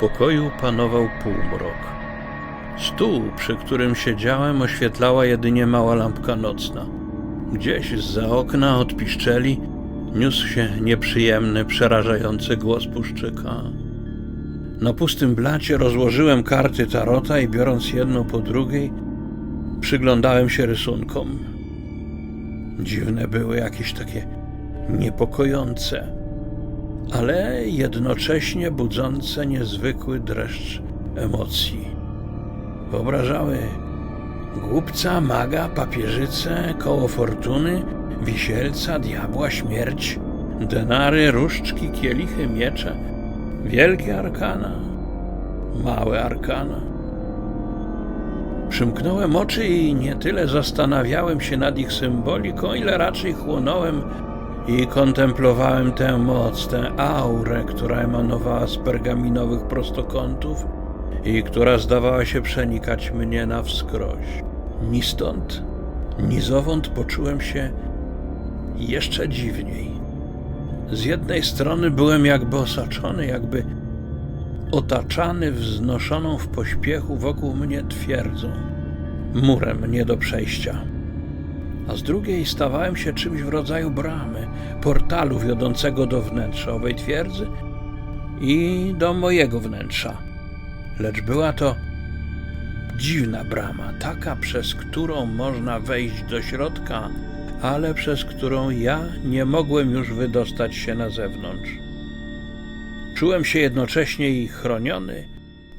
pokoju panował półmrok. Stół, przy którym siedziałem, oświetlała jedynie mała lampka nocna. Gdzieś za okna od piszczeli niósł się nieprzyjemny, przerażający głos puszczyka. Na pustym blacie rozłożyłem karty tarota i biorąc jedną po drugiej, przyglądałem się rysunkom. Dziwne były, jakieś takie niepokojące, ale jednocześnie budzące niezwykły dreszcz emocji. Wyobrażały głupca, maga, papieżycę, koło fortuny, wisielca, diabła, śmierć, denary, różdżki, kielichy, miecze, wielkie arkana, małe arkana. Przymknąłem oczy i nie tyle zastanawiałem się nad ich symboliką, ile raczej chłonąłem i kontemplowałem tę moc, tę aurę, która emanowała z pergaminowych prostokątów i która zdawała się przenikać mnie na wskroś. Ni stąd, ni zowąd poczułem się jeszcze dziwniej. Z jednej strony byłem jakby osaczony, jakby otaczany wznoszoną w pośpiechu wokół mnie twierdzą, murem nie do przejścia. A z drugiej stawałem się czymś w rodzaju bramy, portalu wiodącego do wnętrza owej twierdzy i do mojego wnętrza. Lecz była to dziwna brama, taka, przez którą można wejść do środka, ale przez którą ja nie mogłem już wydostać się na zewnątrz. Czułem się jednocześnie i chroniony,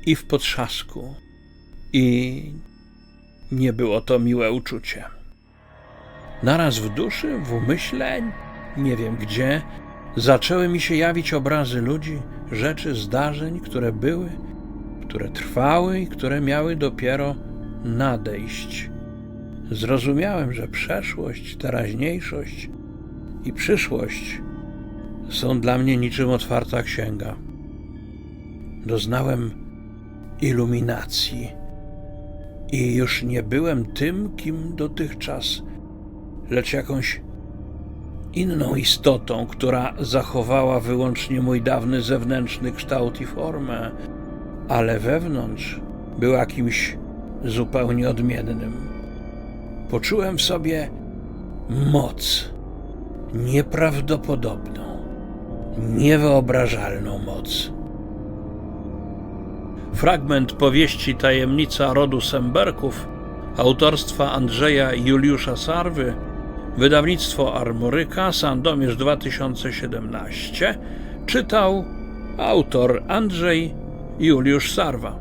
i w potrzasku, i nie było to miłe uczucie. Naraz w duszy, w umyśle, nie wiem gdzie, zaczęły mi się jawić obrazy ludzi, rzeczy, zdarzeń, które były, które trwały i które miały dopiero nadejść. Zrozumiałem, że przeszłość, teraźniejszość i przyszłość są dla mnie niczym otwarta księga. Doznałem iluminacji i już nie byłem tym, kim dotychczas, lecz jakąś inną istotą, która zachowała wyłącznie mój dawny zewnętrzny kształt i formę, ale wewnątrz była kimś zupełnie odmiennym. Poczułem w sobie moc nieprawdopodobną, niewyobrażalną moc. Fragment powieści Tajemnica rodu Semberków autorstwa Andrzeja Juliusza Sarwy, wydawnictwo Armoryka, Sandomierz 2017, czytał autor Andrzej Juliusz Sarwa.